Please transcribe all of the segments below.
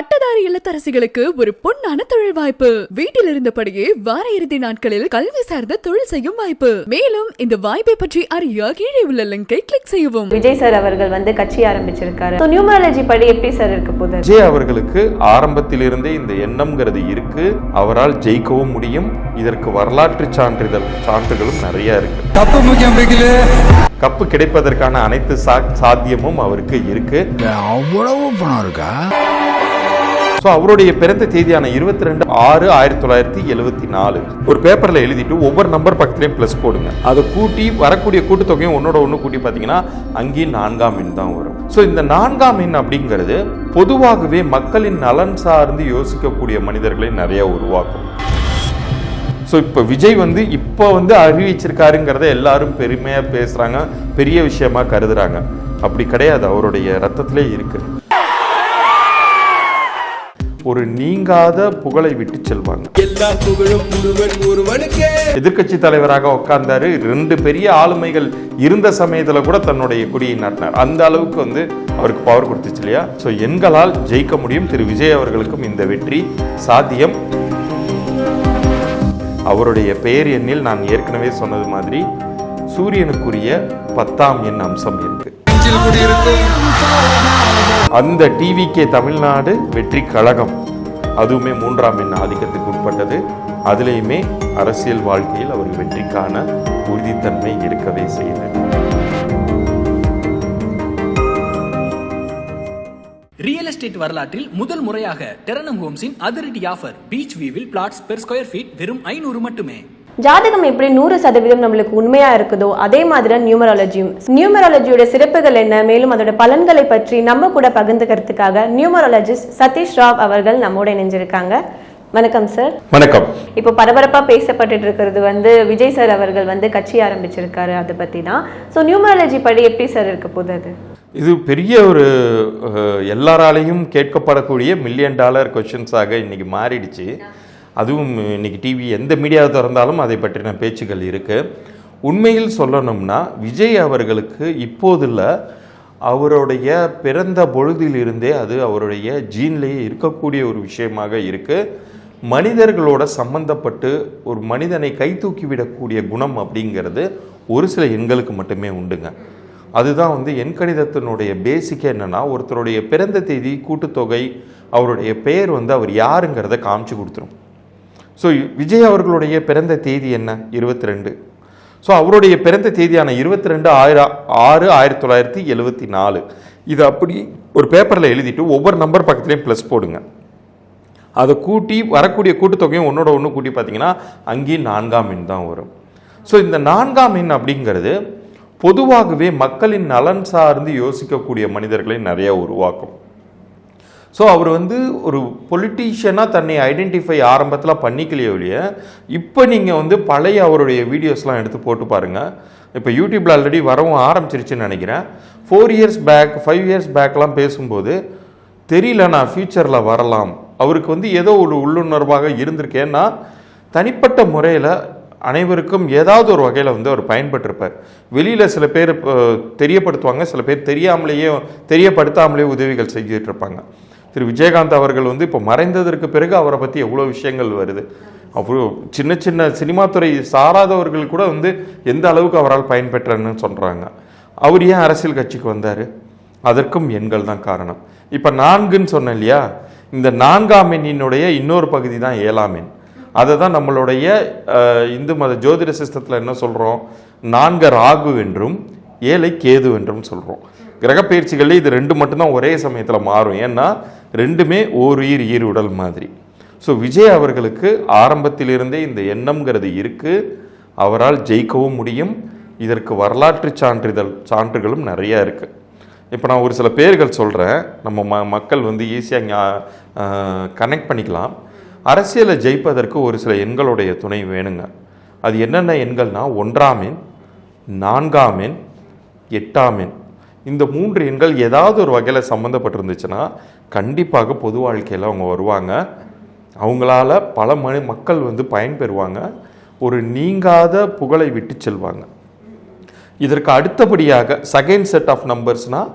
பட்டதாரி இல்லத்தரசிகளுக்கு ஒரு பொன்னான தொழில் வாய்ப்பு. வீட்டில் இருந்தபடியே வார இறுதி நாட்களில் கல்வி சார்ந்த தொழில் செய்யும் வாய்ப்பு. மேலும் இந்த வாய்ப்பை பற்றி அறிய கீழே உள்ள லிங்கை கிளிக் செய்யவும். விஜய் சார் அவர்கள் வந்து கட்சி ஆரம்பிச்சிருக்காரு. நியூமராலஜி படி எப்படி சார் இருக்க போகுது? விஜய் அவர்களுக்கு ஆரம்பத்திலிருந்தே இந்த எண்ணம்ங்கிறது இருக்கு. அவரால் ஜெயிக்கவும் முடியும். இதற்கு வரலாற்று சான்றிதழ் சான்றுகளும் நிறைய இருக்கு. கப்பு முக்கியம் கப்பு கிடைப்பதற்கான அனைத்து சா- சாத்தியமும் அவருக்கு இருக்கு. அவ்வளவு பணம் இருக்கா? ஸோ அவருடைய பிறந்த தேதியான இருபத்தி ரெண்டு ஆறு ஆயிரத்தி தொள்ளாயிரத்தி எழுபத்தி நாலு. ஒரு பேப்பரில் எழுதிட்டு ஒவ்வொரு நம்பர் பக்கத்துலையும் ப்ளஸ் போடுங்க. அதை கூட்டி வரக்கூடிய கூட்டுத்தொகையும் ஒன்னோட ஒன்று கூட்டி பார்த்தீங்கன்னா அங்கேயும் நான்காம் எண் தான் வரும். ஸோ இந்த நான்காம் எண் அப்படிங்கிறது பொதுவாகவே மக்களின் நலன் சார்ந்து யோசிக்கக்கூடிய மனிதர்களை நிறைய உருவாக்கும். ஸோ இப்போ விஜய் வந்து இப்போ வந்து அறிவிச்சிருக்காருங்கிறத எல்லாரும் பெருமையாக பேசுகிறாங்க பெரிய விஷயமா கருதுறாங்க. அப்படி கிடையாது அவருடைய ரத்தத்திலே இருக்குது ஒரு நீங்காத புகழை விட்டு செல்வாங்க. எல்லா புகழும் ஒருவன் ஒருவனுக்கே. எதிர்க்கட்சி தலைவராக உட்கார்ந்தாரு ரெண்டு பெரிய ஆளுமைகள் இருந்த சமயத்துல கூட தன்னுடைய கொடியை நாட்டினார். அந்த அளவுக்கு வந்து அவருக்கு பவர் கொடுத்துச்சு இல்லையா? ஸோ எண்களால் ஜெயிக்க முடியும். திரு. விஜய் அவர்களுக்கும் இந்த வெற்றி சாத்தியம். அவருடைய பெயர் எண்ணில் நான் ஏற்கனவே சொன்னது மாதிரி சூரியனுக்குரிய பத்தாம் எண் அம்சம் இருக்கு. அந்த டிவிகே தமிழ்நாடு வெற்றி கழகம். அதுவுமே மூன்றாம் எண் ஆதிக்கத்துக்கு உட்பட்டது. அதுலேயுமே அரசியல் வாழ்க்கையில் அவர் வெற்றிக்கான உறுதித்தன்மை இருக்கவே செய்தது. ரியல் எஸ்டேட் வரலாற்றில் முதல் முறையாக டெரனம் ஹோம்ஸின் அதிரடி ஆஃபர் பீச் வியூவில் பிளாட்ஸ் பெர் ஸ்கொயர் ஃபீட் வெறும் ஐநூறு மட்டுமே. ஜாதகம் எப்படி நூறு சதவீதம் நம்மளுக்கு உண்மையா இருக்குதோ அதே மாதிரி தான் நியூமராலஜியும். நியூமராலஜியோட சிறப்புகள் என்ன? மேலும் அதோட பலன்களை பற்றி நம்ம கூட பகிர்ந்துக்கிறதுக்காக நியூமராலஜிஸ்ட் சதீஷ் ராவ் அவர்கள் நம்மோட இணைஞ்சிருக்காங்க. வணக்கம் சார். வணக்கம். இப்போ பரபரப்பா பேசப்பட்டுட்டு இருக்கிறது வந்து விஜய் சார் அவர்கள் வந்து கட்சி ஆரம்பிச்சிருக்காரு அதை பத்தி தான் ஸோ நியூமராலஜி படி எப்படி சார் இருக்க போகுது அது? இது பெரிய ஒரு எல்லாராலையும் கேட்கப்படக்கூடிய மில்லியன் டாலர் கொஷின்ஸாக இன்னைக்கு மாறிடுச்சு. அதுவும் இன்றைக்கி டிவி எந்த மீடியாவை திறந்தாலும் அதை பற்றின பேச்சுகள் இருக்குது உண்மையில் சொல்லணும்னா விஜய் அவர்களுக்கு இப்போதில் அவருடைய பிறந்த பொழுதிலிருந்தே அது அவருடைய ஜீன்லேயே இருக்கக்கூடிய ஒரு விஷயமாக இருக்குது மனிதர்களோட சம்பந்தப்பட்டு ஒரு மனிதனை கை தூக்கிவிடக்கூடிய குணம் அப்படிங்கிறது ஒரு சில எண்களுக்கு மட்டுமே உண்டுங்க. அதுதான் வந்து எண் கணிதத்தினுடைய பேசிக்கே என்னன்னா ஒருத்தருடைய பிறந்த தேதி கூட்டுத்தொகை அவருடைய பெயர் வந்து அவர் யாருங்கிறத காமிச்சு கொடுத்துரும். ஸோ விஜய் அவர்களுடைய பிறந்த தேதி என்ன? இருபத்தி ரெண்டு ஸோ அவருடைய பிறந்த தேதியான இருபத்தி ரெண்டு ஆயிரம் ஆறு ஆயிரத்தி தொள்ளாயிரத்தி எழுபத்தி நாலு. இது அப்படி ஒரு பேப்பரில் எழுதிட்டு ஒவ்வொரு நம்பர் பக்கத்துலேயும் ப்ளஸ் போடுங்க. அதை கூட்டி வரக்கூடிய கூட்டுத்தொகையும் ஒன்னோட ஒன்று கூட்டி பார்த்தீங்கன்னா அங்கேயும் நான்காம் எண் தான் வரும். ஸோ இந்த நான்காம் எண் அப்படிங்கிறது பொதுவாகவே மக்களின் நலன் சார்ந்து யோசிக்கக்கூடிய மனிதர்களை நிறையா உருவாக்கும். ஸோ அவர் வந்து ஒரு பொலிட்டீஷியனாக தன்னை ஐடென்டிஃபை ஆரம்பத்தில் பண்ணிக்கலையே ஒழிய இப்போ நீங்கள் வந்து பழைய அவருடைய வீடியோஸ்லாம் எடுத்து போட்டு பாருங்கள் இப்போ யூடியூப்பில் ஆல்ரெடி வரவும் ஆரம்பிச்சிருச்சுன்னு நினைக்கிறேன். Four years back five years பேக்லாம் பேசும்போது தெரியல நான் ஃப்யூச்சரில் வரலாம். அவருக்கு வந்து ஏதோ ஒரு உள்ளுணர்வாக இருந்திருக்கேன்னா தனிப்பட்ட முறையில் அனைவருக்கும் ஏதாவது ஒரு வகையில் வந்து அவர் பயன்பட்டிருப்பார். வெளியில் சில பேர் தெரியப்படுத்துவாங்க. சில பேர் தெரியாமலேயே தெரியப்படுத்தாமலேயே உதவிகள் செஞ்சுட்டு இருப்பாங்க. திரு விஜயகாந்த் அவர்கள் வந்து இப்போ மறைந்ததற்கு பிறகு அவரை பற்றி எவ்வளோ விஷயங்கள் வருது. அவ்வளோ சின்ன சின்ன சினிமா துறை சாராதவர்கள் கூட வந்து எந்த அளவுக்கு அவரால் பயன்பெற்றன்னு சொல்கிறாங்க அவர் ஏன் அரசியல் கட்சிக்கு வந்தார்? அதற்கும் எண்கள் தான் காரணம். இப்போ நான்குன்னு சொன்னேன் இல்லையா? இந்த நான்காம் எண்ணினுடைய இன்னொரு பகுதி தான் ஏழாம் எண். அதை தான் நம்மளுடைய இந்து மத ஜோதிட சிஸ்டத்தில் என்ன சொல்கிறோம் நான்கு ராகு என்றும் ஏழை கேது என்றும் சொல்கிறோம் கிரகப்பயிற்சிகளில் இது ரெண்டு மட்டும்தான் ஒரே சமயத்தில் மாறும். ஏன்னா ரெண்டுமே ஓர் உயிர் ஈர் உடல் மாதிரி. ஸோ விஜய் அவர்களுக்கு ஆரம்பத்திலிருந்தே இந்த எண்ணம்ங்கிறது இருக்குது அவரால் ஜெயிக்கவும் முடியும். இதற்கு வரலாற்று சான்றிதழ் சான்றுகளும் நிறையா இருக்குது இப்போ நான் ஒரு சில பேர்கள் சொல்கிறேன் நம்ம ம மக்கள் வந்து ஈஸியாக கனெக்ட் பண்ணிக்கலாம். அரசியலை ஜெயிப்பதற்கு ஒரு சில எண்களுடைய துணை வேணுங்க. அது என்னென்ன எண்கள்னா ஒன்றாம் எண் நான்காம் எண் எட்டாம் எண். இந்த மூன்று எண்கள் ஏதாவது ஒரு வகையில் சம்மந்தப்பட்டிருந்துச்சுன்னா கண்டிப்பாக பொது வாழ்க்கையில் அவங்க வருவாங்க. அவங்களால பல மனி மக்கள் வந்து பயன்பெறுவாங்க. ஒரு நீங்காத புகழை விட்டு செல்வாங்க. இதற்கு அடுத்தபடியாக செகண்ட் செட் ஆஃப் நம்பர்ஸ்னால்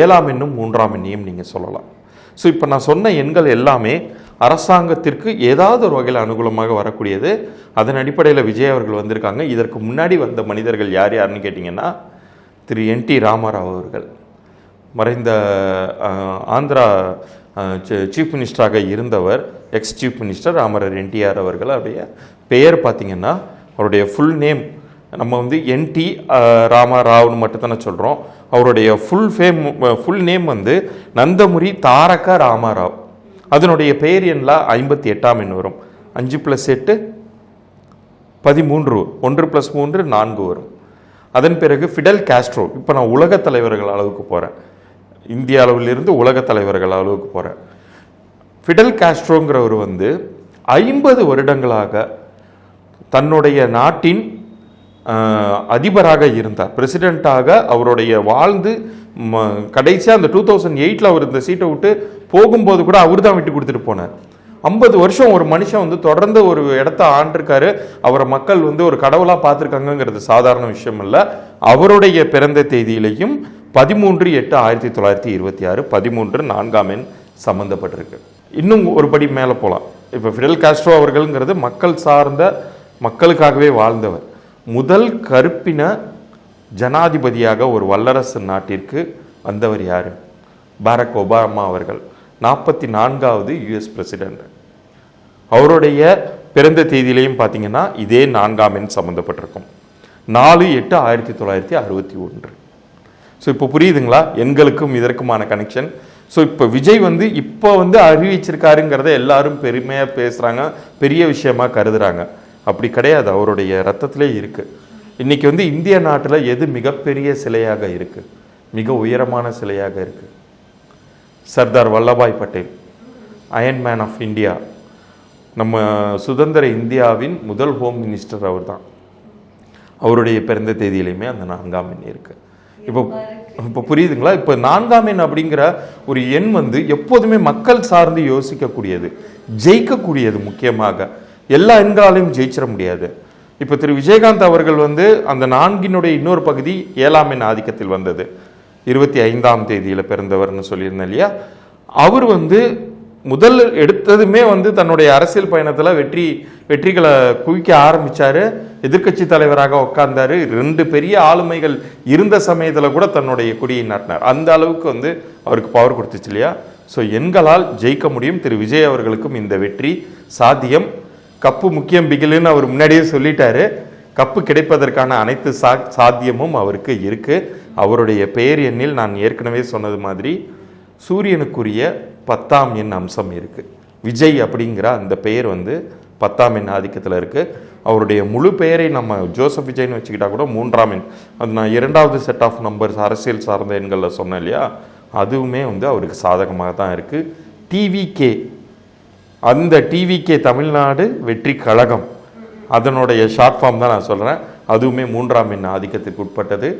ஏழாம் எண்ணும் மூன்றாம் எண்ணையும் நீங்கள் சொல்லலாம். ஸோ இப்போ நான் சொன்ன எண்கள் எல்லாமே அரசாங்கத்திற்கு ஏதாவது ஒரு வகையில் அனுகூலமாக வரக்கூடியது. அதன் அடிப்படையில் விஜய் அவர்கள் வந்திருக்காங்க. இதற்கு முன்னாடி வந்த மனிதர்கள் யார் யாருன்னு கேட்டிங்கன்னா திரு என் டி ராமராவ் அவர்கள். மறைந்த ஆந்திரா சீஃப் மினிஸ்டராக இருந்தவர் எக்ஸ் சீஃப் மினிஸ்டர் அமரர் என்டிஆர் அவர்கள். அவருடைய பெயர் பார்த்திங்கன்னா அவருடைய ஃபுல் நேம் நம்ம வந்து என்டி ராமராவ்னு மட்டும் தானே சொல்கிறோம் அவருடைய ஃபுல் ஃபேம் ஃபுல் நேம் வந்து நந்தமுரி தாரக ராமராவ். அதனுடைய பெயர் எண்ணில் ஐம்பத்தி எட்டாம் எண் வரும். அஞ்சு ப்ளஸ் எட்டு பதிமூன்று ஒன்று ப்ளஸ் மூன்று நான்கு வரும். அதன் பிறகு ஃபிடல் காஸ்ட்ரோ இப்போ நான் உலக தலைவர்கள் அளவுக்கு போகிறேன் இந்திய அளவிலிருந்து உலக தலைவர்கள் அளவுக்கு போகிறேன் ஃபிடல் காஸ்ட்ரோங்கிறவர் வந்து ஐம்பது வருடங்களாக தன்னுடைய நாட்டின் அதிபராக இருந்தார். பிரசிடெண்ட்டாக அவருடைய வாழ்ந்து கடைசியாக அந்த டூ தௌசண்ட் எயிட்டில் அவர் இந்த சீட்டை விட்டு போகும்போது கூட அவர் தான் விட்டு கொடுத்துட்டு போனார். ஐம்பது வருஷம் ஒரு மனுஷன் வந்து தொடர்ந்து ஒரு இடத்த ஆண்டிருக்காரு. அவரை மக்கள் வந்து ஒரு கடவுளாக பார்த்துருக்காங்கங்கிறது சாதாரண விஷயம் இல்லை அவருடைய பிறந்த தேதியிலையும் பதிமூன்று எட்டு ஆயிரத்தி தொள்ளாயிரத்தி இருபத்தி ஆறு பதிமூன்று நான்காம் எண் சம்மந்தப்பட்டிருக்கு இன்னும் ஒரு படி மேலே போகலாம் இப்போ ஃபிடல் காஸ்ட்ரோ அவர்கள்ங்கிறது மக்கள் சார்ந்த மக்களுக்காகவே வாழ்ந்தவர். முதல் கருப்பின ஜனாதிபதியாக ஒரு வல்லரசு நாட்டிற்கு வந்தவர் யார்? பாரக் ஒபாமா அவர்கள். நாற்பத்தி நான்காவது யுஎஸ் பிரசிடென்ட் அவருடைய பிறந்த தேதியிலையும் பார்த்தீங்கன்னா இதே நான்காம் எண் சம்மந்தப்பட்டிருக்கும் நாலு எட்டு ஆயிரத்தி தொள்ளாயிரத்தி அறுபத்தி ஒன்று. ஸோ இப்போ புரியுதுங்களா? எண்களுக்கும் இதற்குமான கனெக்ஷன் ஸோ இப்போ விஜய் வந்து இப்போ வந்து அறிவிச்சிருக்காருங்கிறத எல்லாரும் பெருமையாக பேசுகிறாங்க பெரிய விஷயமா கருதுறாங்க. அப்படி கிடையாது அவருடைய ரத்தத்திலே இருக்குது இன்றைக்கி வந்து இந்திய நாட்டில் எது மிகப்பெரிய சிலையாக இருக்குது மிக உயரமான சிலையாக இருக்குது Sardar Vallabhbhai Patel iron man of India நம்ம சுதந்திர இந்தியாவின் முதல் ஹோம் மினிஸ்டர் அவர்தான். அவருடைய பிறந்த தேதியிலையுமே அந்த நான்காம் எண் இருக்கு. இப்போ இப்போ புரியுதுங்களா? இப்போ நான்காம் எண் அப்படிங்கிற ஒரு எண் வந்து எப்போதுமே மக்கள் சார்ந்து யோசிக்கக்கூடியது ஜெயிக்கக்கூடியது முக்கியமாக. எல்லா எண்களாலையும் ஜெயிச்சிட முடியாது. இப்போ திரு. விஜயகாந்த் அவர்கள் வந்து அந்த நான்கினுடைய இன்னொரு பகுதி ஏழாம் எண் ஆதிக்கத்தில் வந்தது. இருபத்தி ஐந்தாம் தேதியில் பிறந்தவர்னு சொல்லியிருந்தேன் இல்லையா? அவர் வந்து முதல் எடுத்ததுமே வந்து தன்னுடைய அரசியல் பயணத்தில் வெற்றி வெற்றிகளை குவிக்க ஆரம்பித்தார் எதிர்க்கட்சி தலைவராக உட்கார்ந்தார் ரெண்டு பெரிய ஆளுமைகள் இருந்த சமயத்தில் கூட தன்னுடைய கொடியை நாட்டினார். அந்த அளவுக்கு வந்து அவருக்கு பவர் கொடுத்துச்சு இல்லையா? ஸோ எண்களால் ஜெயிக்க முடியும். திரு. விஜய் அவர்களுக்கும் இந்த வெற்றி சாத்தியம். கப்பு முக்கியம் பிகிலுன்னு அவர் முன்னாடியே சொல்லிட்டாரு. கப்பு கிடைப்பதற்கான அனைத்து சா சாத்தியமும் அவருக்கு இருக்குது அவருடைய பெயர் எண்ணில் நான் ஏற்கனவே சொன்னது மாதிரி சூரியனுக்குரிய பத்தாம் எண் அம்சம் இருக்குது விஜய் அப்படிங்கிற அந்த பெயர் வந்து பத்தாம் எண் ஆதிக்கத்தில் இருக்குது அவருடைய முழு பெயரை நம்ம ஜோசப் விஜய்னு வச்சுக்கிட்டா கூட மூன்றாம் எண். அது நான் இரண்டாவது செட் ஆஃப் நம்பர்ஸ் அரசியல் சார்ந்த எண்களில் சொன்னேன் இல்லையா? அதுவுமே வந்து அவருக்கு சாதகமாக தான் இருக்குது டிவிகே அந்த டிவிகே தமிழ்நாடு வெற்றி கழகம். அதனுடைய ஷார்ட் ஃபார்ம் தான் நான் சொல்கிறேன் அதுவுமே மூன்றாம் எண் ஆதிக்கத்திற்கு உட்பட்டது.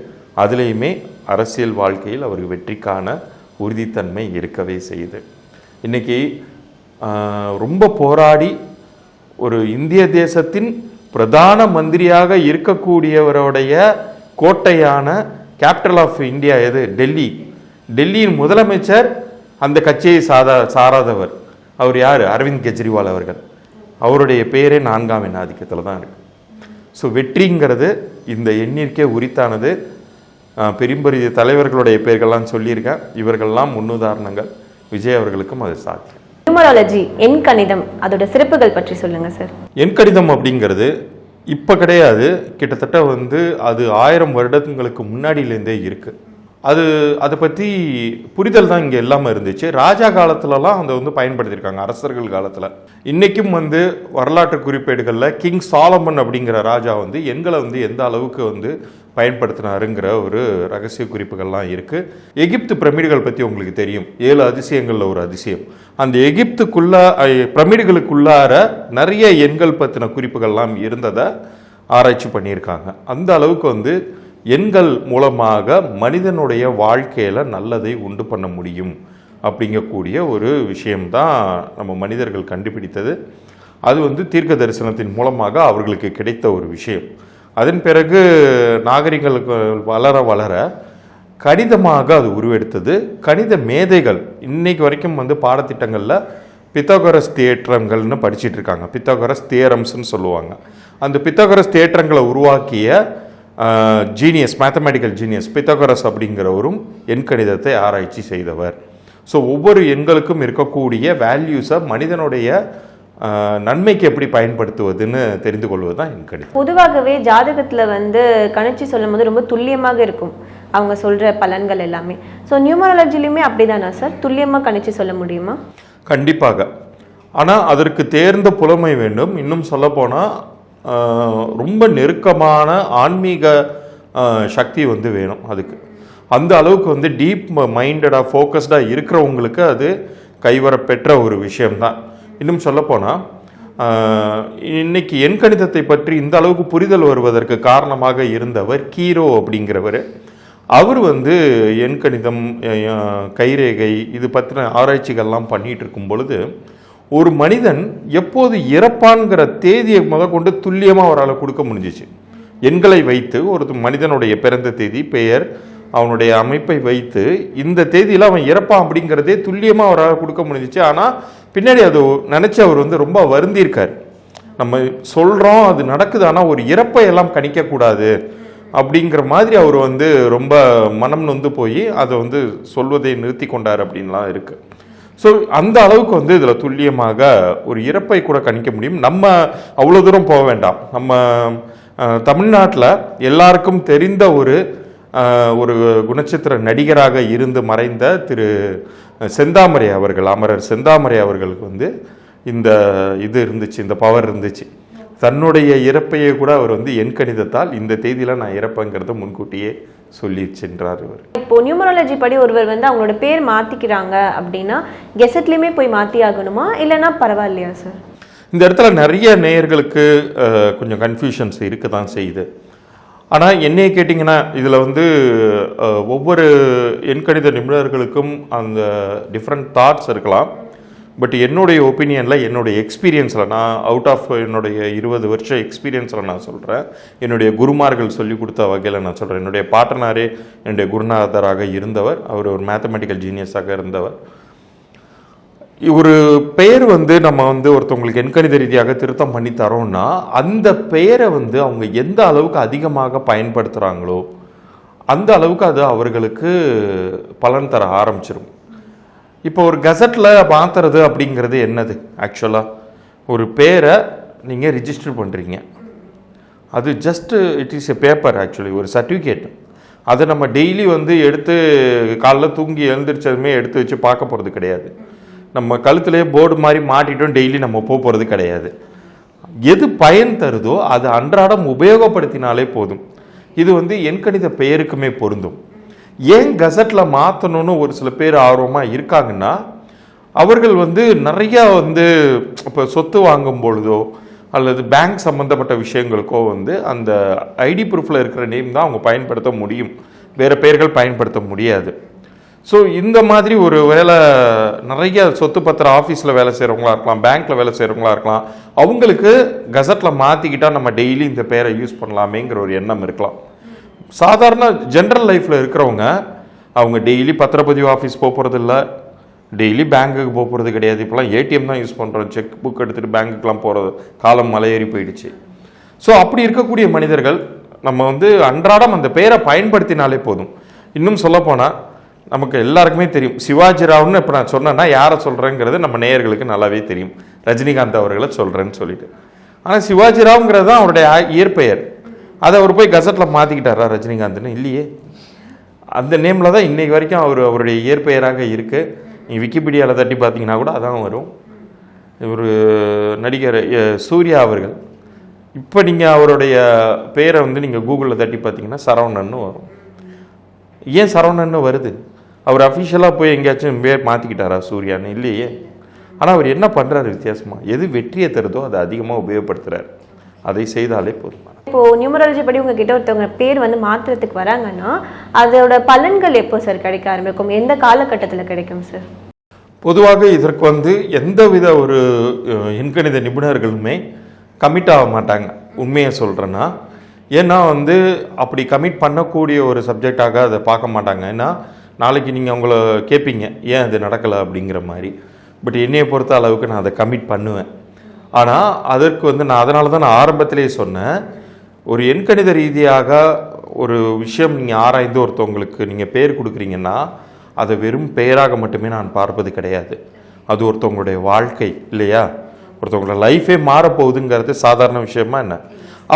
அதுலேயுமே அரசியல் வாழ்க்கையில் அவருக்கு வெற்றிக்கான உறுதித்தன்மை இருக்கவே செய்யுது. இன்னைக்கு ரொம்ப போராடி ஒரு இந்திய தேசத்தின் பிரதான மந்திரியாக இருக்கக்கூடியவருடைய கோட்டையான கேபிட்டல் ஆஃப் இந்தியா எது? டெல்லி. டெல்லியின் முதலமைச்சர் அந்த கட்சியை சாதா சாராதவர். அவர் யார்? அரவிந்த் கெஜ்ரிவால் அவர்கள். அவருடைய பெயரே நான்காம் எண் ஆதிக்கத்தில் தான் இருக்கு. ஸோ வெற்றிங்கிறது இந்த எண்ணிற்கே உரித்தானது. பெரும்பெரிய தலைவர்களுடைய பெயர்கள்லாம் சொல்லியிருக்கேன் இவர்கள்லாம் முன்னுதாரணங்கள். விஜய் அவர்களுக்கும் அது சாத்தியம். நியூமராலஜி எண் கணிதம் அதோட சிறப்புகள் பற்றி சொல்லுங்க சார் எண் கடிதம் அப்படிங்கிறது இப்போ கிடையாது. கிட்டத்தட்ட வந்து அது ஆயிரம் வருடங்களுக்கு முன்னாடியிலேருந்தே இருக்கு. அது அதை பற்றி புரிதல் தான் இங்கே எல்லாமே இருந்துச்சு. ராஜா காலத்துலலாம் அதை வந்து பயன்படுத்தியிருக்காங்க அரசர்கள் காலத்தில். இன்றைக்கும் வந்து வரலாற்று குறிப்பேடுகளில் கிங் சாலமன் அப்படிங்கிற ராஜா வந்து எண்களை வந்து எந்த அளவுக்கு வந்து பயன்படுத்தினாருங்கிற ஒரு ரகசிய குறிப்புகள்லாம் இருக்குது எகிப்து பிரமிடுகள் பற்றி உங்களுக்கு தெரியும். ஏழு அதிசயங்களில் ஒரு அதிசயம். அந்த எகிப்துக்குள்ள பிரமிடுகளுக்குள்ளார நிறைய எண்கள் பற்றின குறிப்புகள்லாம் இருந்ததை ஆராய்ச்சி பண்ணியிருக்காங்க. அந்த அளவுக்கு வந்து எண்கள் மூலமாக மனிதனுடைய வாழ்க்கையில் நல்லதை உண்டு பண்ண முடியும் அப்படிங்கக்கூடிய ஒரு விஷயம்தான் நம்ம மனிதர்கள் கண்டுபிடித்தது. அது வந்து தீர்க்க தரிசனத்தின் மூலமாக அவர்களுக்கு கிடைத்த ஒரு விஷயம். அதன் பிறகு நாகரிகங்களுக்கு வளர வளர கணிதமாக அது உருவெடுத்தது. கணித மேதைகள் இன்னைக்கு வரைக்கும் வந்து பாடத்திட்டங்களில் பித்தகரஸ் தேற்றங்கள்னு படிச்சுட்டு இருக்காங்க. பித்தகரஸ் தியரம்ஸ்னு சொல்லுவாங்க. அந்த பித்தகரஸ் தேற்றங்களை உருவாக்கிய ஜீனியஸ் மேத்தமெட்டிக்கல் ஜீனியஸ் பித்தகரஸ் அப்படிங்கிறவரும் எண் கணிதத்தை ஆராய்ச்சி செய்தவர். ஸோ ஒவ்வொரு எண்களுக்கும் இருக்கக்கூடிய வேல்யூஸை மனிதனுடைய நன்மைக்கு எப்படி பயன்படுத்துவதுன்னு தெரிந்து கொள்வது தான் எண்கணிதம் பொதுவாகவே ஜாதகத்துல வந்து கணிச்சு சொல்லும் போது ரொம்ப துல்லியமாக இருக்கும். அவங்க சொல்ற பலன்கள் எல்லாமே. ஸோ நியூமராலஜிலையுமே அப்படிதானா சார் துல்லியமா கணிச்சு சொல்ல முடியுமா? கண்டிப்பாக. ஆனால் அதற்கு தேர்ந்த புலமை வேண்டும். இன்னும் சொல்லப்போனால் ரொம்ப நெருக்கமான ஆன்மீக சக்தி வந்து வேணும் அதுக்கு. அந்த அளவுக்கு வந்து டீப் மைண்டடாக ஃபோக்கஸ்டாக இருக்கிறவங்களுக்கு அது கைவர பெற்ற ஒரு விஷயம்தான். இன்னும் சொல்லப்போனால் ஆஹ், இன்னைக்கு எண்கணிதத்தை பற்றி இந்த அளவுக்கு புரிதல் வருவதற்கு காரணமாக இருந்தவர் கீரோ அப்படிங்கிறவர். அவர் வந்து எண்கணிதம் கணிதம் கைரேகை இது பற்றின ஆராய்ச்சிகள்லாம் பண்ணிகிட்டு இருக்கும் பொழுது ஒரு மனிதன் எப்போது இறப்பான்கிற தேதியை முத கொண்டு துல்லியமாக அவரால் கொடுக்க முடிஞ்சிச்சு. எண்களை வைத்து ஒரு மனிதனுடைய பிறந்த தேதி பெயர் அவனுடைய அமைப்பை வைத்து இந்த தேதியில் அவன் இறப்பான் அப்படிங்கிறதே துல்லியமாக அவரால் கொடுக்க முடிஞ்சிச்சு. ஆனால் பின்னாடி அது நினச்சி அவர் வந்து ரொம்ப வருந்திருக்கார் நம்ம சொல்கிறோம் அது நடக்குது ஆனால் ஒரு இறப்பை எல்லாம் கணிக்கக்கூடாது அப்படிங்கிற மாதிரி அவர் வந்து ரொம்ப மனம் நொந்து போய் அதை வந்து சொல்வதை நிறுத்தி கொண்டார் அப்படின்லாம் இருக்குது ஸோ அந்த அளவுக்கு வந்து இதில் துல்லியமாக ஒரு இறப்பை கூட கணிக்க முடியும். நம்ம அவ்வளோ தூரம் போக வேண்டாம். நம்ம தமிழ்நாட்டில் எல்லாருக்கும் தெரிந்த ஒரு ஒரு குணச்சித்திர நடிகராக இருந்து மறைந்த திரு செந்தாமரை அவர்கள் அமரர் செந்தாமரை அவர்களுக்கு வந்து இந்த இது இருந்துச்சு இந்த பவர் இருந்துச்சு. தன்னுடைய இறப்பையே கூட அவர் வந்து எண் கணிதத்தால் இந்த தேதியில நான் இறப்பேங்கிறத முன்கூட்டியே சொல்லி சென்றார் இவர். இப்போ நியூமராலஜி படி ஒருவர் வந்து அவங்களோட பேர் மாத்திக்கிறாங்க அப்படின்னா கெசட்லயுமே போய் மாத்தி ஆகணுமா இல்லைன்னா பரவாயில்லையா சார்? இந்த இடத்துல நிறைய நேயர்களுக்கு கொஞ்சம் கன்ஃபியூஷன்ஸ் இருக்க தான் செய்யுது. ஆனால் என்னையை கேட்டிங்கன்னா இதில் வந்து ஒவ்வொரு எண்கணித நிபுணர்களுக்கும் அந்த டிஃப்ரெண்ட் தாட்ஸ் இருக்கலாம். பட் என்னுடைய ஒப்பீனியனில் என்னுடைய எக்ஸ்பீரியன்ஸில் நான் அவுட் ஆஃப் என்னுடைய இருபது வருஷ எக்ஸ்பீரியன்ஸில் நான் சொல்கிறேன் என்னுடைய குருமார்கள் சொல்லி கொடுத்த வகையில் நான் சொல்கிறேன் என்னுடைய பாட்டனாரே என்னுடைய குருநாதராக இருந்தவர். அவர் ஒரு மேத்தமெட்டிக்கல் ஜீனியஸாக இருந்தவர். ஒரு பெயர் வந்து நம்ம வந்து ஒருத்தவங்களுக்கு எண்கணித ரீதியாக திருத்தம் பண்ணி தரோம்னா அந்த பெயரை வந்து அவங்க எந்த அளவுக்கு அதிகமாக பயன்படுத்துகிறாங்களோ அந்த அளவுக்கு அது அவர்களுக்கு பலன் தர ஆரம்பிச்சிடும் இப்போ ஒரு கசட்டில் மாற்றுறது அப்படிங்கிறது என்னது? ஆக்சுவலாக ஒரு பேரை நீங்கள் ரிஜிஸ்டர் பண்ணுறீங்க அது just it is a paper actually ஒரு சர்டிஃபிகேட் அதை நம்ம டெய்லி வந்து எடுத்து காலைல தூங்கி எழுந்திரிச்சதுமே எடுத்து வச்சு பார்க்க போகிறது கிடையாது. நம்ம கழுத்துலேயே போர்டு மாதிரி மாட்டிட்டோம் டெய்லி நம்ம போக போகிறது கிடையாது. எது பயன் தருதோ அது அன்றாடம் உபயோகப்படுத்தினாலே போதும். இது வந்து எண்கணித பெயருக்குமே பொருந்தும். ஏன் கசட்டில் மாற்றணும்னு ஒரு சில பேர் ஆர்வமாக இருக்காங்கன்னா அவர்கள் வந்து நிறையா வந்து இப்போ சொத்து வாங்கும் பொழுதோ அல்லது பேங்க் சம்மந்தப்பட்ட விஷயங்களுக்கோ வந்து அந்த ஐடி ப்ரூஃபில் இருக்கிற நேம் தான் அவங்க பயன்படுத்த முடியும். வேறு பெயர்கள் பயன்படுத்த முடியாது. ஸோ இந்த மாதிரி ஒரு வேலை நிறைய சொத்து பத்திர ஆஃபீஸில் வேலை செய்கிறவங்களா இருக்கலாம் பேங்க்கில் வேலை செய்கிறவங்களா இருக்கலாம் அவங்களுக்கு கசட்டில் மாற்றிக்கிட்டால் நம்ம டெய்லி இந்த பேரை யூஸ் பண்ணலாமேங்கிற ஒரு எண்ணம் இருக்கலாம். சாதாரண ஜென்ரல் லைஃப்பில் இருக்கிறவங்க அவங்க டெய்லி பத்திரப்பதிவு ஆஃபீஸ் போக போகிறதில்ல டெய்லி பேங்க்குக்கு போக போகிறது கிடையாது. இப்போலாம் ஏடிஎம் தான் யூஸ் பண்ணுறோம் செக் புக் எடுத்துகிட்டு பேங்க்குக்கெலாம் போகிறது காலம் மலையேறி போயிடுச்சு. ஸோ அப்படி இருக்கக்கூடிய மனிதர்கள் நம்ம வந்து அன்றாடம் அந்த பேரை பயன்படுத்தினாலே போதும். இன்னும் சொல்லப்போனால் நமக்கு எல்லாருக்குமே தெரியும். சிவாஜி ராவ்னு இப்போ நான் சொன்னேன்னா யாரை சொல்கிறேங்கிறது நம்ம நேயர்களுக்கு நல்லாவே தெரியும். ரஜினிகாந்த் அவர்களை சொல்கிறேன்னு சொல்லிட்டு. ஆனால் சிவாஜி ராவ்ங்கிறது தான் அவருடைய இயற்பெயர். அதை அவர் போய் கசட்டில் மாற்றிக்கிட்டாரா ரஜினிகாந்த்னு இல்லையே. அந்த நேமில் தான் இன்றைக்கு வரைக்கும் அவர் அவருடைய இயற்பெயராக இருக்குது நீங்கள் விக்கிபீடியாவில் தட்டி பார்த்தீங்கன்னா கூட அதான் வரும். ஒரு நடிகர் சூர்யா அவர்கள். இப்போ நீங்கள் அவருடைய பேரை வந்து நீங்கள் கூகுளில் தட்டி பார்த்தீங்கன்னா சரவணன்னு வரும். ஏன் சரவணன்னு வருது? அவர் அஃபிஷியலாக போய் எங்கேயாச்சும் பேர் மாற்றிக்கிட்டாரா சூர்யான்னு? இல்லையே. ஆனால் அவர் என்ன பண்ணுறாரு வித்தியாசமாக எது வெற்றியை தருதோ அதை அதிகமாக உபயோகப்படுத்துகிறார் அதை செய்தாலே போதும். இப்போ நியூமராலஜி படி உங்ககிட்ட ஒருத்தவங்க பேர் வந்து மாத்துறதுக்கு வராங்கன்னா அதோட பலன்கள் எப்போ சார் கிடைக்க ஆரம்பிக்கும்? எந்த காலகட்டத்தில் கிடைக்கும் சார் பொதுவாக இதற்கு வந்து எந்தவித ஒரு அஹ், எண்கணித நிபுணர்களுமே கமிட் ஆக மாட்டாங்க. உண்மையை சொல்கிறேன்னா ஏன்னா வந்து அப்படி கமிட் பண்ணக்கூடிய ஒரு சப்ஜெக்டாக அதை பார்க்க மாட்டாங்க. ஏன்னா நாளைக்கு நீங்கள் அவங்கள கேட்பீங்க ஏன் அது நடக்கலை? அப்படிங்கிற மாதிரி. பட் என்னையை பொறுத்த அளவுக்கு நான் அதை கமிட் பண்ணுவேன். ஆனால் அதற்கு வந்து நான் அதனால தான் நான் ஆரம்பத்திலேயே சொன்னேன் ஒரு எண்கணித ரீதியாக ஒரு விஷயம் நீங்கள் ஆராய்ந்து ஒருத்தவங்களுக்கு நீங்கள் பேர் கொடுக்குறீங்கன்னா அதை வெறும் பெயராக மட்டுமே நான் பார்ப்பது கிடையாது. அது ஒருத்தவங்களுடைய வாழ்க்கை இல்லையா? ஒருத்தவங்களோட லைஃபே மாறப்போகுதுங்கிறது சாதாரண விஷயமா என்ன?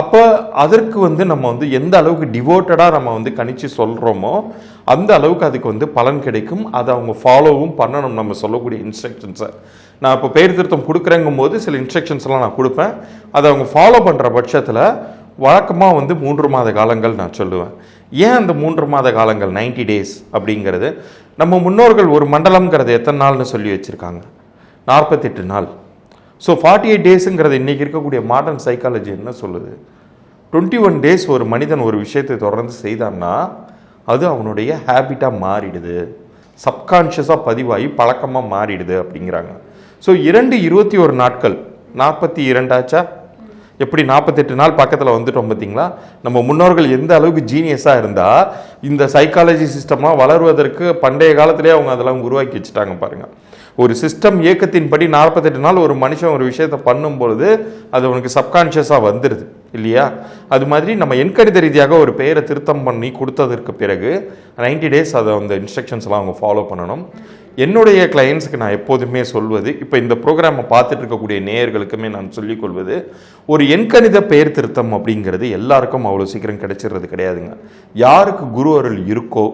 அப்போ அதற்கு வந்து நம்ம வந்து எந்த அளவுக்கு டிவோட்டடாக நம்ம வந்து கணிச்சு சொல்கிறோமோ அந்த அளவுக்கு அதுக்கு வந்து பலன் கிடைக்கும். அதை அவங்க ஃபாலோவும் பண்ணணும் நம்ம சொல்லக்கூடிய இன்ஸ்ட்ரக்ஷன்ஸை நான் இப்போ பெயர் திருத்தம் கொடுக்குறேங்கும் போது சில இன்ஸ்ட்ரக்ஷன்ஸ்லாம் நான் கொடுப்பேன். அதை அவங்க ஃபாலோ பண்ணுற பட்சத்தில் வழக்கமாக வந்து மூன்று மாத காலங்கள் நான் சொல்லுவேன். ஏன் அந்த மூன்று மாத காலங்கள் 90 டேஸ் அப்படிங்கிறது? நம்ம முன்னோர்கள் ஒரு மண்டலம்ங்கிறது எத்தனை நாள்னு சொல்லி வச்சுருக்காங்க. நாற்பத்தெட்டு நாள். ஸோ ஃபார்ட்டி எயிட் டேஸுங்கிறது இன்றைக்கி இருக்கக்கூடிய மாடர்ன் சைக்காலஜி என்ன சொல்லுது? டுவெண்ட்டி ஒன் டேஸ் ஒரு மனிதன் ஒரு விஷயத்தை தொடர்ந்து செய்தான்னா அது அவனுடைய ஹேபிட்டாக மாறிடுது. சப்கான்ஷியஸாக பதிவாகி பழக்கமாக மாறிடுது அப்படிங்கிறாங்க. ஸோ இரண்டு இருபத்தி ஒரு நாட்கள் நாற்பத்தி இரண்டாச்சா எப்படி நாற்பத்தெட்டு நாள் பக்கத்தில் வந்துட்டோம் பார்த்தீங்களா நம்ம முன்னோர்கள் எந்த அளவுக்கு ஜீனியஸாக இருந்தால் இந்த சைக்காலஜி சிஸ்டமாக வளருவதற்கு பண்டைய காலத்திலே அவங்க அதெல்லாம் உருவாக்கி வச்சுட்டாங்க பாருங்கள் ஒரு சிஸ்டம் இயக்கத்தின்படி நாற்பத்தெட்டு நாள் ஒரு மனுஷன் ஒரு விஷயத்தை பண்ணும்பொழுது அது அவனுக்கு சப்கான்ஷியஸாக வந்துடுது இல்லையா? அது மாதிரி நம்ம எண்கணித ரீதியாக ஒரு பெயரை திருத்தம் பண்ணி கொடுத்ததற்கு பிறகு 90 டேஸ் அதை அந்த இன்ஸ்ட்ரக்ஷன்ஸ்லாம் அவங்க ஃபாலோ பண்ணணும். என்னுடைய கிளையண்ட்ஸ்க்கு நான் எப்போதுமே சொல்வது இப்போ இந்த ப்ரோக்ராமை பார்த்துட்டு இருக்கக்கூடிய நேயர்களுக்குமே நான் சொல்லிக் கொள்வது ஒரு எண்கணித பெயர் திருத்தம் அப்படிங்கிறது எல்லாருக்கும் அவ்வளோ சீக்கிரம் கிடைச்சிடுறது கிடையாதுங்க. யாருக்கு குரு அருள் இருக்கோ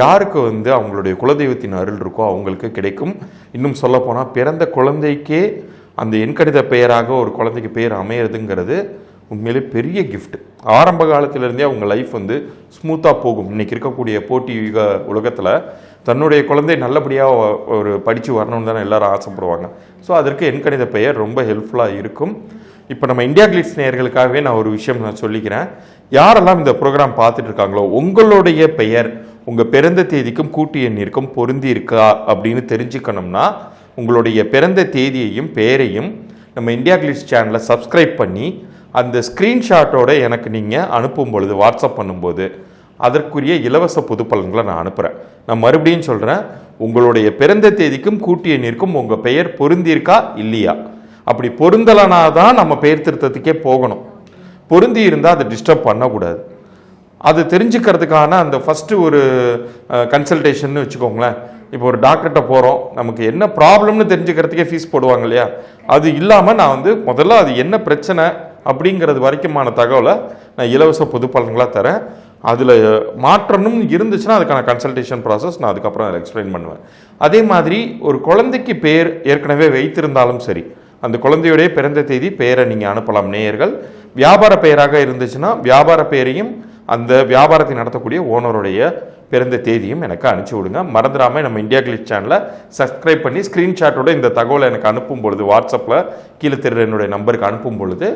யாருக்கு வந்து அவங்களுடைய குலதெய்வத்தின் அருள் இருக்கோ அவங்களுக்கு கிடைக்கும். இன்னும் சொல்லப்போனால் பிறந்த குழந்தைக்கே அந்த எண்கணித பெயராக ஒரு குழந்தைக்கு பெயர் அமையிறதுங்கிறது உண்மையிலே பெரிய கிஃப்ட் ஆரம்ப காலத்திலேருந்தே அவங்க லைஃப் வந்து ஸ்மூத்தாக போகும். இன்றைக்கி இருக்கக்கூடிய போட்டி யுக உலகத்தில் தன்னுடைய குழந்தை நல்லபடியாக ஒரு படித்து வரணும்னு தானே எல்லாரும் ஆசைப்படுவாங்க. ஸோ அதற்கு எண்கணித பெயர் ரொம்ப ஹெல்ப்ஃபுல்லாக இருக்கும். இப்போ நம்ம இந்தியா கிளிட்ஸ் நேயர்களுக்காகவே நான் ஒரு விஷயம் நான் சொல்லிக்கிறேன். யாரெல்லாம் இந்த ப்ரோக்ராம் பார்த்துட்டு இருக்காங்களோ உங்களுடைய பெயர் உங்கள் பிறந்த தேதிக்கும் கூட்டு எண்ணிற்கும் பொருந்தி இருக்கா அப்படின்னு தெரிஞ்சுக்கணும்னா உங்களுடைய பிறந்த தேதியையும் பெயரையும் நம்ம இந்தியா கிளிட்ஸ் சேனலை சப்ஸ்கிரைப் பண்ணி அந்த ஸ்க்ரீன்ஷாட்டோட எனக்கு நீங்கள் அனுப்பும் பொழுது வாட்ஸ்அப் பண்ணும்போது அதற்குரிய இலவச பொது பலன்களை நான் அனுப்புகிறேன் நான் மறுபடியும் சொல்கிறேன் உங்களுடைய பிறந்த தேதிக்கும் கூட்டிய எண்ணிற்கும் உங்கள் பெயர் பொருந்தியிருக்கா இல்லையா? அப்படி பொருந்தலைனா தான் நம்ம பெயர் திருத்தத்துக்கே போகணும். பொருந்தி இருந்தால் அதை டிஸ்டர்ப் பண்ணக்கூடாது. அது தெரிஞ்சுக்கிறதுக்கான அந்த ஃபஸ்ட்டு ஒரு கன்சல்டேஷன் வச்சுக்கோங்களேன். இப்போ ஒரு டாக்டர்கிட்ட போகிறோம் நமக்கு என்ன ப்ராப்ளம்னு தெரிஞ்சுக்கிறதுக்கே ஃபீஸ் போடுவாங்க இல்லையா? அது இல்லாமல் நான் வந்து முதல்ல அது என்ன பிரச்சனை அப்படிங்கிறது வரைக்குமான தகவலை நான் இலவச பொது பலன்களாக தரேன். அதில் மாற்றணும் இருந்துச்சுன்னா அதுக்கான கன்சல்டேஷன் ப்ராசஸ் நான் அதுக்கப்புறம் அதில் எக்ஸ்பிளைன் பண்ணுவேன். அதே மாதிரி ஒரு குழந்தைக்கு பேர் ஏற்கனவே வைத்திருந்தாலும் சரி அந்த குழந்தையுடைய பிறந்த தேதி பெயரை நீங்கள் அனுப்பலாம். நேயர்கள் வியாபார பெயராக இருந்துச்சுன்னா வியாபார பெயரையும் அந்த வியாபாரத்தை நடத்தக்கூடிய ஓனருடைய பிறந்த தேதியும் எனக்கு அனுப்பிச்சி விடுங்க. மறந்துடாமல் நம்ம இந்தியா கிளிச் சேனலை சப்ஸ்கிரைப் பண்ணி ஸ்க்ரீன்ஷாட்டோட இந்த தகவலை எனக்கு அனுப்பும் பொழுது வாட்ஸ்அப்பில் கீழே தெரு என்னுடைய நம்பருக்கு அனுப்பும் பொழுது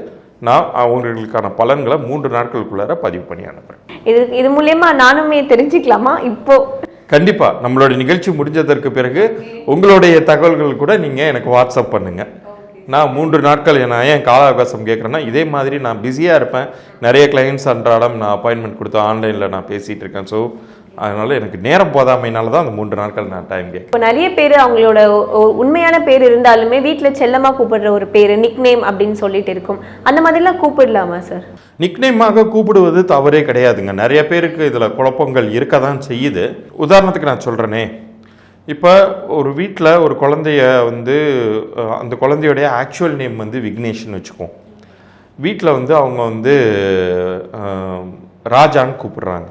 நான் அவங்களுக்கான பலன்களை மூன்று நாட்களுக்குள்ளார பதிவு பண்ணி அனுப்புகிறேன் இது இது மூலியமா நானுமே தெரிஞ்சுக்கலாமா? இப்போ கண்டிப்பா. நம்மளோட நிகழ்ச்சி முடிஞ்சதற்கு பிறகு உங்களுடைய தகவல்கள் கூட நீங்க எனக்கு வாட்ஸ்அப் பண்ணுங்க. நான் மூன்று நாட்கள் நான் ஏன் கால அவகாசம் கேட்குறேன்னா இதே மாதிரி நான் பிஸியாக இருப்பேன். நிறைய கிளைண்ட்ஸ் அன்றாடம் நான் அப்பாயின்மெண்ட் கொடுத்து ஆன்லைனில் நான் பேசிகிட்டு இருக்கேன். ஸோ அதனால் எனக்கு நேரம் போதாமைனால தான் அந்த மூன்று நாட்கள் நான் டைம் கேட்குறேன். இப்போ நிறைய பேர் அவங்களோட உண்மையான பேர் இருந்தாலுமே வீட்ல செல்லமா கூப்பிடுற ஒரு பேர் நிக் நேம் அப்படின்னு சொல்லிட்டு இருக்கும். அந்த மாதிரிலாம் கூப்பிடலாமா சார் நிக்னேமாக கூப்பிடுவது தவறே கிடையாதுங்க. நிறைய பேருக்கு இதில் குழப்பங்கள் இருக்க தான் செய்யுது. உதாரணத்துக்கு நான் சொல்கிறேனே இப்போ ஒரு வீட்டில் ஒரு குழந்தைய வந்து அந்த குழந்தையோடைய ஆக்சுவல் நேம் வந்து விக்னேஷ்னு வச்சுக்குவோம். வீட்டில் வந்து அவங்க வந்து ராஜான்னு கூப்பிடுறாங்க.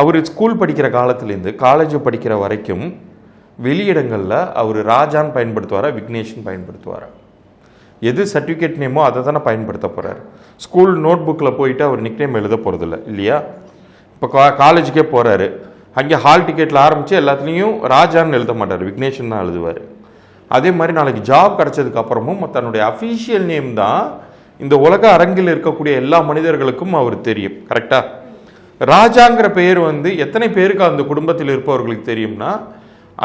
அவர் ஸ்கூல் படிக்கிற காலத்துலேருந்து காலேஜ் படிக்கிற வரைக்கும் வெளியிடங்களில் அவர் ராஜான்னு பயன்படுத்துவாரா விக்னேஷன் பயன்படுத்துவாரா? எது சர்டிஃபிகேட் நேமோ அதை தானே பயன்படுத்த போகிறார் ஸ்கூல் நோட் புக்கில் போயிட்டு அவர் நிக்னேம் எழுத போகிறதில்ல இல்லையா? இப்போ கா காலேஜுக்கே போகிறாரு அங்கே ஹால் டிக்கெட்டில் ஆரம்பித்து எல்லாத்துலேயும் ராஜான்னு எழுத மாட்டார் விக்னேஷன் தான் எழுதுவார். அதே மாதிரி நாளைக்கு ஜாப் கிடைச்சதுக்கு அப்புறமும் தன்னுடைய அஃபீஷியல் நேம் தான் இந்த உலக அரங்கில் இருக்கக்கூடிய எல்லா மனிதர்களுக்கும் அவர் தெரியும் கரெக்டாக ராஜாங்கிற பெயர் வந்து எத்தனை பேருக்கு அந்த குடும்பத்தில் இருப்பவர்களுக்கு தெரியும்னா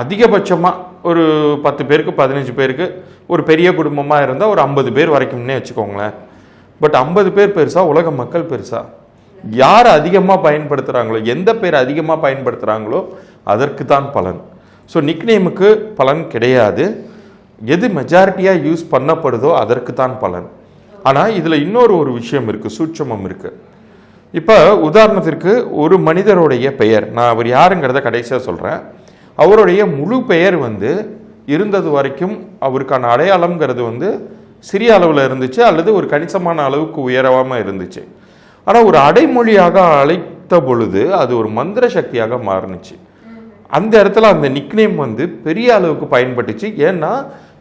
அதிகபட்சமாக ஒரு பத்து பேருக்கு பதினஞ்சு பேருக்கு ஒரு பெரிய குடும்பமாக இருந்தால் ஒரு ஐம்பது பேர் வரைக்கும்னே வச்சுக்கோங்களேன். பட் ஐம்பது பேர் பெருசா உலக மக்கள் பெருசா. யார் அதிகமாக பயன்படுத்துகிறாங்களோ எந்த பேர் அதிகமாக பயன்படுத்துகிறாங்களோ அதற்கு தான் பலன். ஸோ நிக்நேமுக்கு பலன் கிடையாது. எது மெஜாரிட்டியாக யூஸ் பண்ணப்படுதோ அதற்கு தான் பலன். ஆனால் இதில் இன்னொரு ஒரு விஷயம் இருக்குது சூட்சமம் இருக்குது இப்போ உதாரணத்திற்கு ஒரு மனிதருடைய பெயர். நான் அவர் யாருங்கிறத கடைசியாக சொல்கிறேன் அவருடைய முழு பெயர் வந்து இருந்தது வரைக்கும் அவருக்கான அடையாளம்ங்கிறது வந்து சிறிய அளவில் இருந்துச்சு அல்லது ஒரு கணிசமான அளவுக்கு உயரவாமல் இருந்துச்சு. ஆனால் ஒரு அடைமொழியாக அழைத்த பொழுது அது ஒரு மந்திர சக்தியாக மாறுனுச்சு. அந்த இடத்துல அந்த நிக்னேம் வந்து பெரிய அளவுக்கு பயன்பட்டுச்சு. ஏன்னா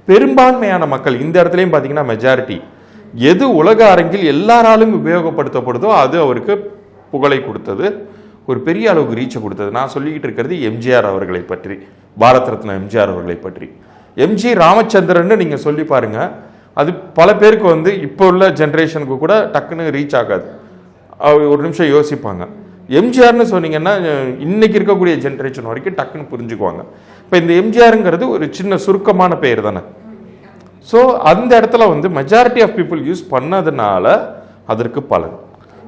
பெரும்பான்மையான மக்கள் இந்த இடத்துலையும் பார்த்தீங்கன்னா மெஜாரிட்டி எது உலக அரங்கில் எல்லாராலும் உபயோகப்படுத்தப்படுதோ அது அவருக்கு புகழை கொடுத்தது. ஒரு பெரிய அளவுக்கு ரீச்சை கொடுத்தது. நான் சொல்லிக்கிட்டு இருக்கிறது எம்ஜிஆர் அவர்களை பற்றி பாரத் ரத்னா எம்ஜிஆர் அவர்களை பற்றி. எம்ஜி ராமச்சந்திரன் நீங்கள் சொல்லி பாருங்க. அது பல பேருக்கு வந்து இப்போ உள்ள ஜென்ரேஷனுக்கு கூட டக்குன்னு ரீச் ஆகாது. ஒரு நிமிஷம் யோசிப்பாங்க. எம்ஜிஆர்னு சொன்னீங்கன்னா இன்றைக்கி இன்னைக்கு இருக்கக்கூடிய ஜென்ரேஷன் வரைக்கும் டக்குன்னு புரிஞ்சுக்குவாங்க. இப்போ இந்த எம்ஜிஆருங்கிறது ஒரு சின்ன சுருக்கமான பெயர் தானே? ஸோ அந்த இடத்துல வந்து மெஜாரிட்டி ஆஃப் பீப்புள் யூஸ் பண்ணதுனால அதற்கு பலன்.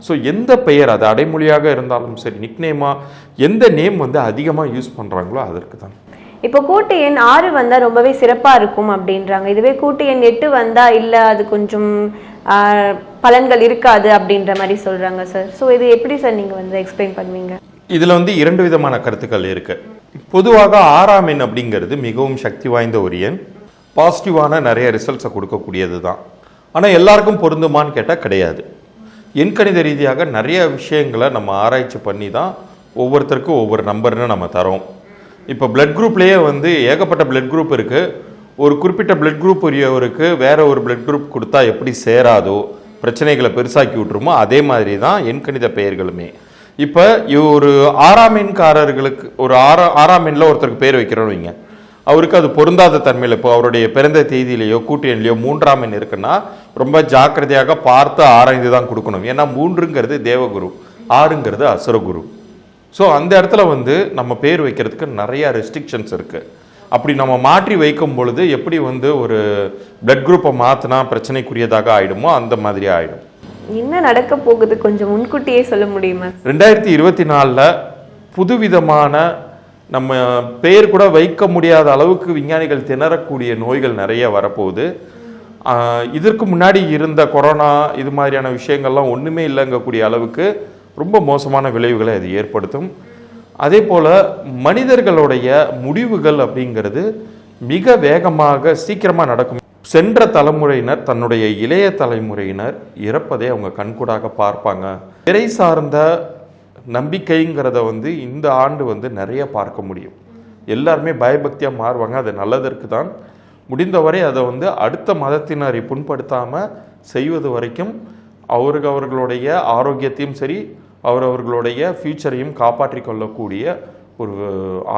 ஸோ எந்த பெயர் அது அடைமொழியாக இருந்தாலும் சரி நிக்நேமா எந்த நேம் வந்து அதிகமாக யூஸ் பண்ணுறாங்களோ அதற்கு தான். இப்போ கூட்டு எண் ஆறு வந்தா ரொம்பவே சிறப்பா இருக்கும் அப்படின்றாங்க. இதுவே கூட்டு எண் எட்டு வந்தா இல்ல அது கொஞ்சம் பலன்கள் இருக்காது அப்படின்ற மாதிரி சொல்றாங்க சார் ஸோ இது எப்படி சார் நீங்க வந்து எக்ஸ்பிளைன் பண்ணுவீங்க? இதில் வந்து இரண்டு விதமான கருத்துக்கள் இருக்கு. பொதுவாக ஆறாம் எண் அப்படிங்கிறது மிகவும் சக்தி வாய்ந்த ஒரு எண். பாசிட்டிவான நிறைய ரிசல்ட்ஸை கொடுக்கக்கூடியது தான் ஆனால் எல்லாருக்கும் பொருந்துமான்னு கேட்டால் கிடையாது. எண்கணித ரீதியாக நிறைய விஷயங்களை நம்ம ஆராய்ச்சி பண்ணி தான் ஒவ்வொருத்தருக்கும் ஒவ்வொரு நம்பர்னு நம்ம தரோம். இப்போ பிளட் குரூப்லேயே வந்து ஏகப்பட்ட பிளட் குரூப் இருக்குது ஒரு குறிப்பிட்ட பிளட் குரூப் உரியவருக்கு வேற ஒரு பிளட் குரூப் கொடுத்தா எப்படி சேராதோ பிரச்சனைகளை பெருசாக்கி விட்டுருமோ அதே மாதிரி தான் எண்கணித பெயர்களுமே. இப்போ ஒரு ஆறாம் எண்காரர்களுக்கு ஒரு ஆறா ஆறாம் எண்ணில் ஒருத்தருக்கு பேர் வைக்கிறோன்னு வைங்க. அவருக்கு அது பொருந்தாத தன்மையில் இப்போ அவருடைய பிறந்த தேதியிலேயோ கூட்டு எண்ணிலையோ மூன்றாம் எண் இருக்குன்னா ரொம்ப ஜாக்கிரதையாக பார்த்து ஆராய்ந்து தான் கொடுக்கணும். ஏன்னா மூன்றுங்கிறது தேவகுரு ஆறுங்கிறது அசுரகுரு. ஸோ அந்த இடத்துல வந்து நம்ம பேர் வைக்கிறதுக்கு நிறைய ரெஸ்ட்ரிக்ஷன்ஸ் இருக்குது அப்படி நம்ம மாற்றி வைக்கும் பொழுது எப்படி வந்து ஒரு பிளட் குரூப்பை மாற்றினா பிரச்சனைக்குரியதாக ஆயிடுமோ அந்த மாதிரி ஆயிடும். என்ன நடக்க போகுது கொஞ்சம் முன்கூட்டியே சொல்ல முடியுமா? ரெண்டாயிரத்தி இருபத்தி நாலில் புதுவிதமான நம்ம பெயர் கூட வைக்க முடியாத அளவுக்கு விஞ்ஞானிகள் திணறக்கூடிய நோய்கள் நிறைய வரப்போகுது. இதற்கு முன்னாடி இருந்த கொரோனா இது மாதிரியான விஷயங்கள்லாம் ஒன்றுமே இல்லைங்கக்கூடிய அளவுக்கு ரொம்ப மோசமான விளைவுகளை அது ஏற்படுத்தும். அதே போல் மனிதர்களுடைய முடிவுகள் அப்படிங்கிறது மிக வேகமாக சீக்கிரமாக நடக்கும். சென்ற தலைமுறையினர் தன்னுடைய இளைய தலைமுறையினர் இறப்பதை அவங்க கண்கூடாக பார்ப்பாங்க. திரை சார்ந்த நம்பிக்கைங்கிறத வந்து இந்த ஆண்டு வந்து நிறைய பார்க்க முடியும். எல்லாருமே பயபக்தியாக மாறுவாங்க அது நல்லதற்கு தான் முடிந்தவரை அதை வந்து அடுத்த மதத்தினரை புண்படுத்தாமல் செய்வது வரைக்கும் அவருக்கு அவர்களுடைய ஆரோக்கியத்தையும் சரி அவரவர்களுடைய ஃப்யூச்சரையும் காப்பாற்றிக் கொள்ளக்கூடிய ஒரு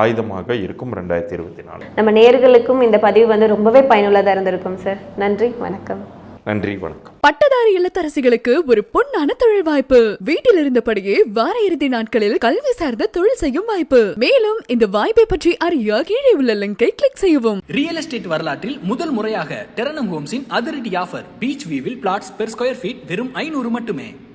ஆயுதமாக இருக்கும் ரெண்டாயிரத்தி இருபத்தி நாலு. நம்ம நேர்களுக்கும் இந்த பதிவு வந்து ரொம்பவே பயனுள்ளதாக இருந்திருக்கும் சார் நன்றி வணக்கம். நன்றி வணக்கம். பட்டதாரி இல்லத்தரசிகளுக்கு ஒரு பொன்னான தொழில் வாய்ப்பு. வீட்டில் இருந்தபடியே வார இறுதி நாட்களில் கல்வி சார்ந்த தொழில் செய்யும் வாய்ப்பு. மேலும் இந்த வாய்ப்பை பற்றி அறிய கீழே உள்ள லிங்கை கிளிக் செய்யவும். ரியல் எஸ்டேட் வரலாற்றில் முதல் முறையாக டெரனம் ஹோம்ஸின் அதிரடி ஆஃபர் பீச் வியூவில் பிளாட்ஸ் பெர் ஸ்கொயர் ஃபீட் வெறும் ஐநூறு மட்டுமே.